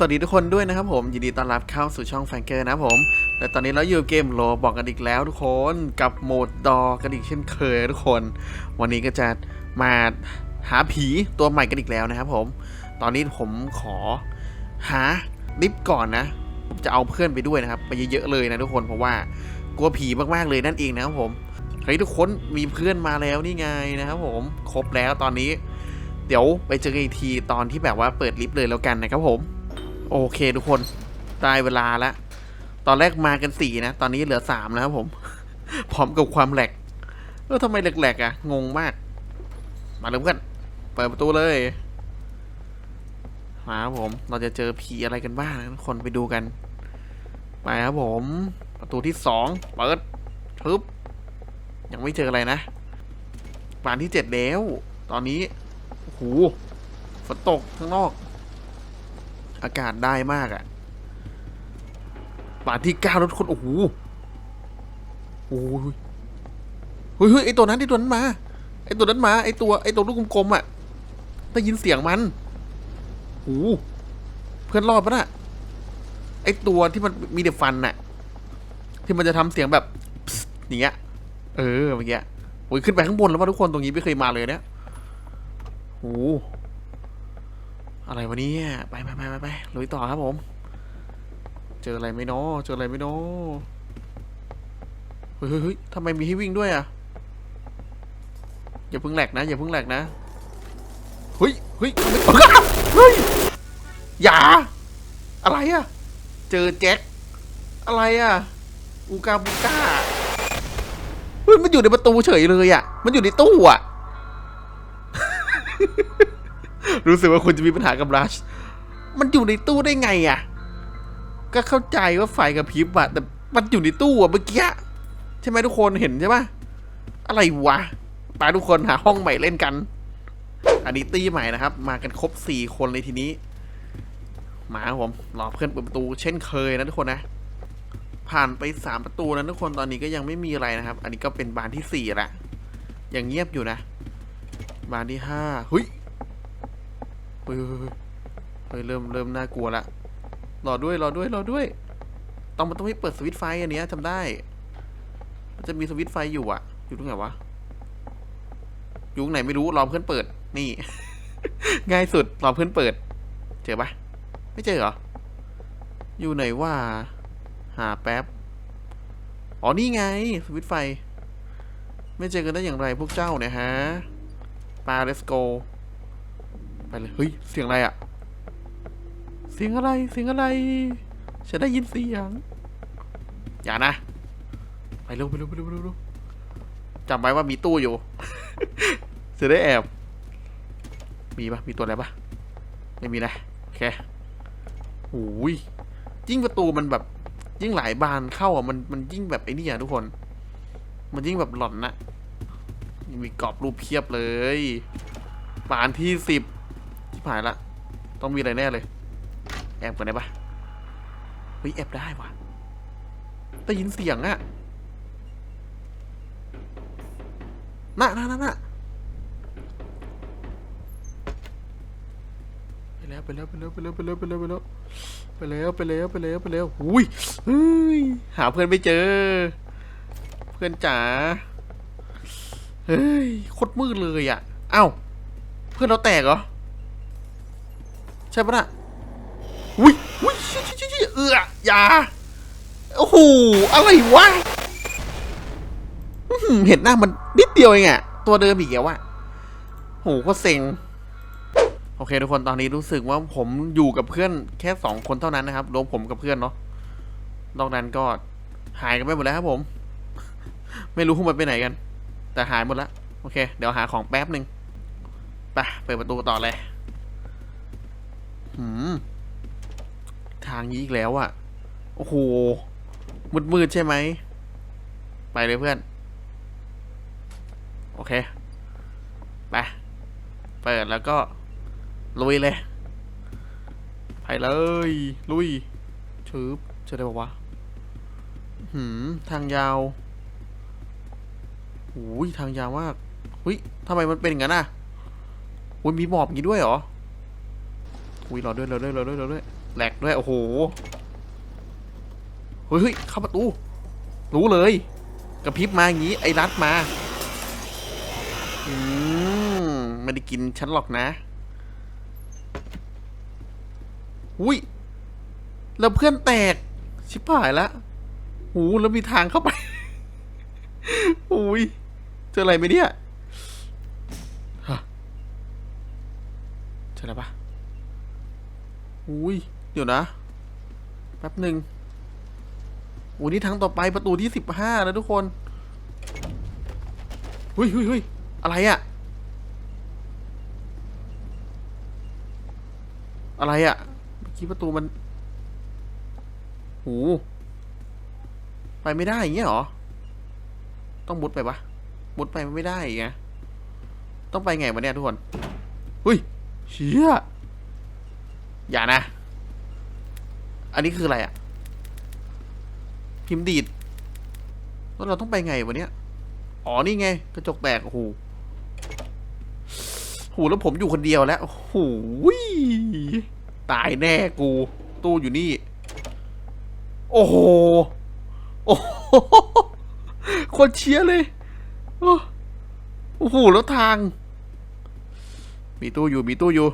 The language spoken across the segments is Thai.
สวัสดีทุกคนด้วยนะครับผม ยินดีต้อนรับเข้าสู่ช่องแฟงเกอร์นะผม และตอนนี้เราอยู่เกมโลบอกกันอีกแล้วทุกคนกับโหมดดอกันอีกเช่นเคยทุกคน วันนี้ก็จะมาหาผีตัวใหม่กันอีกแล้วนะครับผม ตอนนี้ผมขอหาลิฟต์ก่อนนะ ผมจะเอาเพื่อนไปด้วยนะครับ ไปเยอะๆเลยนะทุกคนเพราะว่ากลัวผีมากๆเลยนั่นเองนะครับผมเฮ้ยทุกคนมีเพื่อนมาแล้วนี่ไงนะครับผมครบแล้วตอนนี้ เดี๋ยวไปเจอกันอีกทีตอนที่แบบว่าเปิดลิฟต์เลยแล้วกันนะครับผม โอเคทุกคนได้เวลาแล้ว ตอนแรกมากันสี่นะ ตอนนี้เหลือสามแล้วครับผม พร้อมกับความแหลกเออทำไมแหลกๆอะ งงมาก มาเลยเพื่อนเปิดประตูเลย มาครับผม เราจะเจอผีอะไรกันบ้างนะทุกคนไปดูกัน ไปครับผม ประตูที่สองเปิดทึบ ยังไม่เจออะไรนะบานที่เจ็ดแล้ว ตอนนี้โอ้โหฝนตกข้างนอก อากาศได้มากอะ่ะบาทที่ก้ารถคนโอ้โหโอ้ยเฮ้ยเฮ้ยไอตัวนั้นไอตัวนั้นมา ไอตัวนั้นมา ไอตัวไอตัวลูกกลมๆอะ่ะได้ยินเสียงมันโอ้โหเพื่อนรอดปะน่ะ ไอตัวที่มันมีเด็บฟันน่ะ ที่มันจะทำเสียงแบบอย่างเงี้ย เออเมื่อกี้โอ้ยขึ้นไปข้างบนแล้วว่าทุกคนตรงนี้ไม่เคยมาเลยเนี่ยโอ้โห อะไรวะเนี่ยไปไปไปไปไปลุยต่อครับผม เจออะไรไมเนาะเจออะไรไมเนาะเฮ้ยเฮ้ยเฮ้ยทำไมมีให้วิ่งด้วยอะ อย่าเพิ่งแหลกนะ อย่าเพิ่งแหลกนะ เฮ้ยเฮ้ยเฮ้ย อย่า อะไรอะ เจอแจ็ค อะไรอะ อูกาบูก้า เฮ้ย มันอยู่ในประตูเฉยเลยอะ มันอยู่ในตู้อะ รู้สึกว่าคุณจะมีปัญหากับรัช มันอยู่ในตู้ได้ไงอะ่ะ ก็เข้าใจว่าไฟกับพริบอะแต่มันอยู่ในตู้อะเมื่อกี้ใช่ไหมทุกคนเห็นใช่ปะอะไรวะไปทุกคนหาห้องใหม่เล่นกัน อันนี้ตีใหม่นะครับ มากันครบสี่คนเลยทีนี้ มาผมรอเพื่อนเปิดประตู เช่นเคยนะทุกคนนะ ผ่านไปสามประตูนะทุกคนตอนนี้ก็ยังไม่มีอะไรนะครับ อันนี้ก็เป็นบานที่สี่ละยังเงียบอยู่นะ บานที่ห้าเฮ้ย เฮ้ยเฮ้ยเริ่มเริ่มน่ากลัวละรอด้วยรอด้วยรอด้วย ต้องมันต้องให้เปิดสวิตไฟอันเนี้ยจำได้ มันจะมีสวิตไฟอยู่อะอยู่ตรงไหนวะ อยู่ตรงไหนไม่รู้รอเพื่อนเปิด นี่ ง่ายสุดรอเพื่อนเปิด เจอปะไม่เจอเหรอ อยู่ไหนว่า หาแป๊บ อ๋อนี่ไง สวิตไฟ ไม่เจอกันได้อย่างไรพวกเจ้าเนี่ยฮะปา let's go ไปเลย เฮ้ย เสียงอะไรอะเสียงอะไร เสียงอะไร ฉันได้ยินเสียง อย่านะ ไปเร็วไปเร็วไปเร็วไปเร็วจำไว้ว่ามีตู้อยู่ จะได้แอบ มีปะมีตัวอะไรปะไม่มีนะ โอเคโอ้ยยิ่งประตูมันแบบ ยิ่งหลายบานเข้าอะ มันมันยิ่งแบบไอ้นี่อะทุกคน มันยิ่งแบบหลอนนะมีกรอบรูปเพียบเลยบานที่สิบ ชิบหายละ ต้องมีอะไรแน่เลย แอบกันได้ปะเฮ้ยแอบได้วะได้ยินเสียงอะน่ะน่ะน่ะน่ะไปแล้วไปแล้วไปแล้วไปแล้วไปแล้วไปแล้วไปแล้วไปแล้วไปแล้วไปแล้วไปแล้วอุ้ยเฮ้ยหาเพื่อนไม่เจอ เพื่อนจ๋าเฮ้ยโคตรมืดเลยอะเอ้า เพื่อนเราแตกเหรอ ช่ปะน่ะอุ้ยอุ้ยชิชิชิชิเอืออย่าโอ้โหอะไรวะเห็นหน้ามันนิดเดียวเองอะตัวเดิมอีกแล้วอะโหก็เซ็งโอเคทุกคนตอนนี้รู้สึกว่าผมอยู่กับเพื่อนแค่สองคนเท่านั้นนะครับรวมผมกับเพื่อนเนาะนอกนั้นก็หายกันไปหมดแล้วครับผม ไม่รู้พวกมันไปไหนกัน แต่หายหมดแล้วโอเค เดี๋ยวหาของแป๊บหนึ่งไปเปิดประตูต่อเลย ทางนี้อีกแล้วอะ่ะ โอ้โห มืดมืดใช่ไหม ไปเลยเพื่อน โอเค ไป เปิดแล้วก็ ลุยเลย ไปเลย ลุยชืบจะได้บอกว่าหืม ทางยาวโอ้ยทางยาวมากหุยทำไมมันเป็นอย่างนั้นอะอุ้ยมีหมอบอย่างนี้ด้วยเหรออุ้ยรอด้วยรอด้วยรอด้วยรอด้วย แหลกด้วย โอ้โห เฮ้ยเข้าประตู รู้เลย กระพริบมาอย่างนี้ ไอ้รัดมา อืมไม่ได้กินฉันหรอกนะ อุ้ย แล้วเพื่อนแตก ชิบหายละหูแล้วมีทางเข้าไป อุ้ย เจออะไรไหมเนี่ยเจออะไรปะอุ้ย เดี๋ยวนะ แป๊บหนึ่งโอ้นี่ทางต่อไปประตูที่สิบห้าแล้วทุกคนเฮ้ยเฮ้ยเฮ้ยอะไรอะอะไรอะเมื่อกี้ประตูมันหูไปไม่ได้อย่างเงี้ยหรอ ต้องมุดไปปะมุดไปไม่ได้ไงต้องไปไงวะเนี่ยทุกคนเฮ้ยเชี่ยอย่านะ อันนี้คืออะไรอะพิมพ์ดีดแล้วเราต้องไปไงวะเนี่ยอ๋อนี่ไง กระจกแตกโอ้โหโหแล้วผมอยู่คนเดียวแล้วโอ้โหยตายแน่กู ตู้อยู่นี่ โอ้โหโอ้โหคนเชียร์เลยโอ้โอ้โหแล้วทาง มีตู้อยู่มีตู้อยู่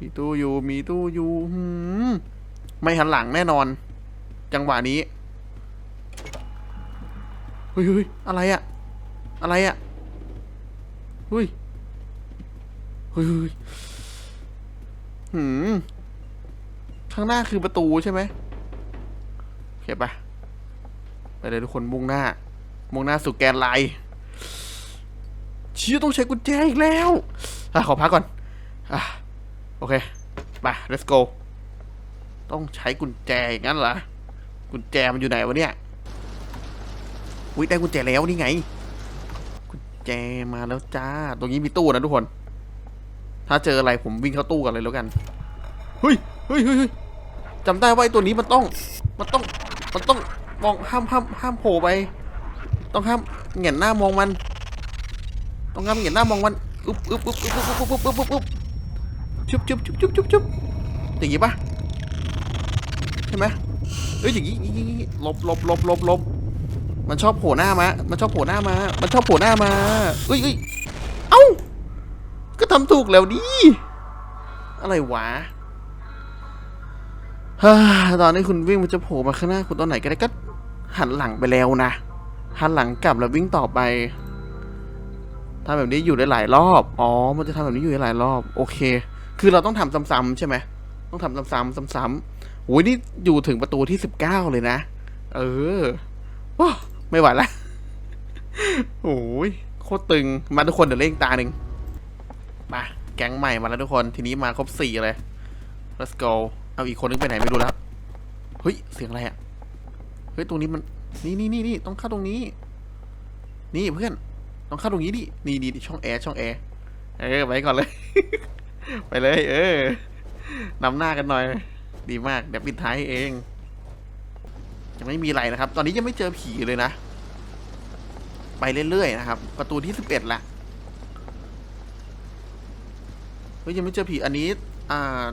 มีตู้อยู่มีตู้อยู่หืม ไม่หันหลังแน่นอน จังหวะนี้เฮ้ยเฮ้ยอะไรอะอะไรอะเฮ้ยเฮ้ยฮ้ยหืมข้างหน้าคือประตูใช่ไหมโอเคปะไปเลยทุกคนมุ่งหน้า มุ่งหน้าสู่แกนไลน์ชี่ยต้องใช้กุญแจอีกแล้วอะขอพักก่อนอะโอเค ไป let's go ต้องใช้กุญแจอย่างนั้นเหรอ กุญแจมันอยู่ไหนวะเนี่ย อุ้ยได้กุญแจแล้วนี่ไง กุญแจมาแล้วจ้า ตรงนี้มีตู้นะทุกคน ถ้าเจออะไรผมวิ่งเข้าตู้กันเลยแล้วกัน เฮ้ย เฮ้ยเฮ้ยจำได้ว่าไอ้ตัวนี้มันต้อง มันต้อง มันต้องมองห้ามห้ามห้ามโผล่ไป ต้องห้ามเหงียนหน้ามองมัน ต้องห้ามเหงียนหน้ามองมัน อึ๊บอึ๊บอึ๊บอึ๊บอึ๊บอึ๊บอึ๊บอึ๊บอึ๊บอึ๊บชุบชุบชุบชุบชุบชุบอย่างงี้ปะ ใช่ไหมเอ้ยอย่างงี้อย่างงี้อย่างงี้หลบลบลบลบลบมันชอบโผล่หน้ามา มันชอบโผล่หน้ามา มันชอบโผล่หน้ามาเอ้ยเอ้ยเอ้า ก็ทำถูกแล้วดิ อะไรวะฮ่าตอนนี้คุณวิ่งมันจะโผล่มาข้างหน้าคุณตอนไหนก็ได้ก็หันหลังไปแล้วนะ หันหลังกลับแล้ววิ่งต่อไปทำแบบนี้อยู่ได้หลายรอบ อ๋อ มันจะทำแบบนี้อยู่ได้หลายรอบ โอเค คือเราต้องทำซ้ำๆใช่ไหม ต้องทำซ้ำๆซ้ำๆ โอ้ยนี่อยู่ถึงประตูที่สิบเก้าเลยนะ เออว้าไม่ไหวละโอ้ยโคตรตึง มาทุกคนเดี๋ยวเล่งตาหนึ่งมาแก๊งใหม่มาแล้วทุกคน ทีนี้มาครบสี่เลย let's go เอาอีกคนนึงไปไหนไม่รู้แล้ว เฮ้ย เสียงอะไรอะเฮ้ย ตรงนี้มัน นี่นี่นี่นี่ต้องเข้าตรงนี้ นี่เพื่อน ต้องเข้าตรงนี้ดิ นี่นี่ช่องแอร์ช่องแอร์ เออ ไปก่อนเลย ไปเลย เออนำหน้ากันหน่อย ดีมากเดี๋ยวปิดท้ายเองจะไม่มีอะไรนะครับ ตอนนี้ยังไม่เจอผีเลยนะ ไปเรื่อยๆนะครับ ประตูที่สิบเอ็ดละเฮ้ยยังไม่เจอผีอันนี้ อ่า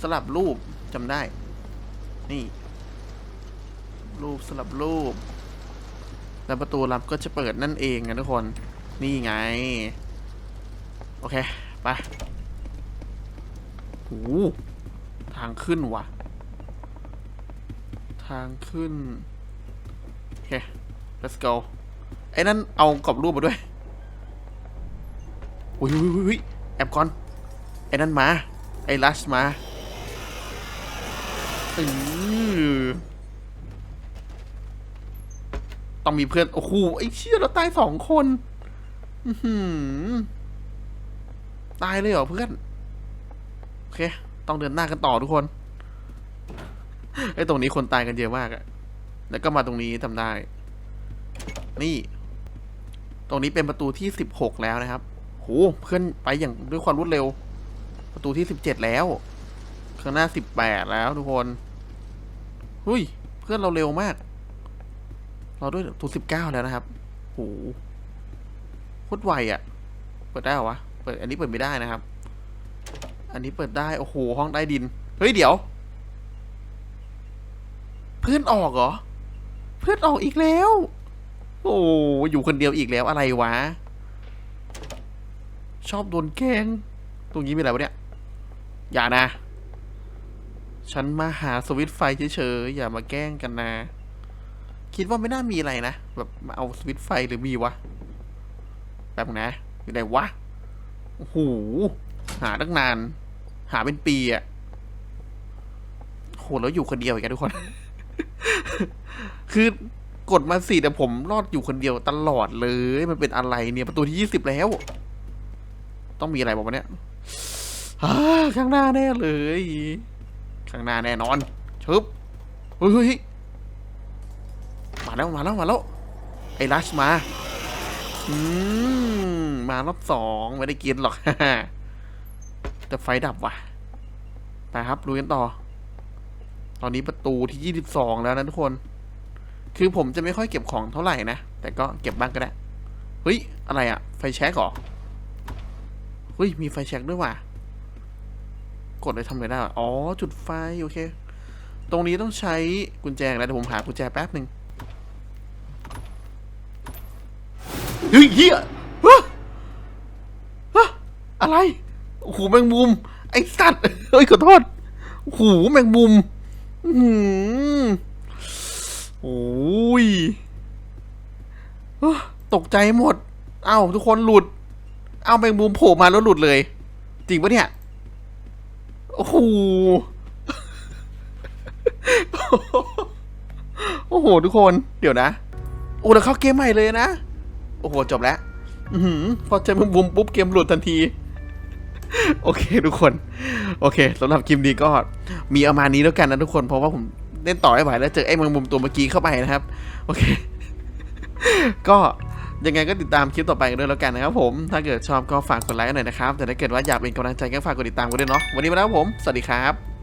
สลับรูปจำได้ นี่ รูปสลับรูป แล้วประตูลับก็จะเปิดนั่นเองนะทุกคน นี่ไง โอเค ไปโอ้ ทางขึ้นว่ะทางขึ้น โอเค let's go ไอ้นั่นเอากรอบรูปมาด้วยอุ้ยอุ้ยอุ้ยแอบก่อน ไอ้นั่นมา ไอ้ลัชมาอือต้องมีเพื่อน โอ้โห ไอ้เชี่ยเราตายสองคนตายเลยเหรอเพื่อน โอเค ต้องเดินหน้ากันต่อทุกคนไอ้ตรงนี้คนตายกันเยอะมากอะแล้วก็มาตรงนี้ทำได้ นี่ ตรงนี้เป็นประตูที่สิบหกแล้วนะครับโหเพื่อนไปอย่างด้วยความรวดเร็ว ประตูที่สิบเจ็ดแล้ว ข้างหน้าสิบแปดแล้วทุกคนหุยเพื่อนเราเร็วมาก เราด้วยประตูสิบเก้าแล้วนะครับโหโคตรไวอะ่ะ เปิดได้เหรอวะ เปิดอันนี้เปิดไม่ได้นะครับ อันนี้เปิดได้ โอ้โห ห้องใต้ดิน เฮ้ย เดี๋ยว เพื่อนออกเหรอ เพื่อนออกอีกแล้ว โอ้อยู่คนเดียวอีกแล้วอะไรวะ ชอบโดนแกล้งตรงนี้มีอะไรวะเนี่ย อย่านะ ฉันมาหาสวิตไฟเฉยๆ อย่ามาแกล้งกันนะ คิดว่าไม่น่ามีอะไรนะ แบบมาเอาสวิตไฟหรือมีวะ แป๊บนึงนะอยู่ไหนวะ โอ้โห หาตั้งนาน หาเป็นปีอะโหแล้วอยู่คนเดียวอีกทุกคน คือกดมาสี่แต่ผมรอดอยู่คนเดียวตลอดเลย มันเป็นอะไรเนี่ยประตูที่ยี่สิบแล้ว ต้องมีอะไรบอกมาเนี่ยข้างหน้าแน่เลย ข้างหน้าแน่นอนชึบเฮ้ยเฮ้ยเฮ้ยมาแล้วมาแล้วมาแล้ว ไอ้รัชมา อืม มารอบสองไม่ได้กินหรอก แต่ไฟดับว่ะ ไปครับลุยกันต่อ ตอนนี้ประตูที่ยี่สิบสองแล้วนะทุกคน คือผมจะไม่ค่อยเก็บของเท่าไหร่นะ แต่ก็เก็บบ้างก็ได้ เฮ้ย อะไรอะไฟแช็กหรอ เฮ้ย มีไฟแช็กด้วยว่ะ กดเลยทำอะไรได้อ๋อ จุดไฟ โอเค ตรงนี้ต้องใช้กุญแจแล้วเดี๋ยวผมหากุญแจแป๊บหนึ่งเฮ้ยเฮียฮะฮะอะไร โอ้โหแมงมุม ไอสัตว์เฮ้ยขอโทษโอ้โหแมงมุมหือโอ้ยตกใจหมด เอ้าทุกคนหลุด เอ้าแมงมุมโผล่มาแล้วหลุดเลย จริงปะเนี่ย โอ้โห โอ้โห ทุกคน เดี๋ยวนะ โอ้แล้วเข้าเกมใหม่เลยนะ โอ้โห จบแล้ว อือพอเจอแมงมุมปุ๊บเกมหลุดทันที โอเคทุกคน โอเคสำหรับคลิปนี้ก็มีประมาณนี้แล้วกันนะทุกคน เพราะว่าผมเล่นต่อไม่ไหวแล้วเจอไอ้มังมุมตัวเมื่อกี้เข้าไปนะครับ โอเค ก็ยังไงก็ติดตามคลิปต่อไปกันด้วยแล้วกันนะครับผม ถ้าเกิดชอบก็ฝากกดไลค์หน่อยนะครับ แต่ถ้าเกิดว่าอยากเป็นกำลังใจก็ฝากกดติดตามกันด้วยเนาะ วันนี้ไปแล้วผม สวัสดีครับ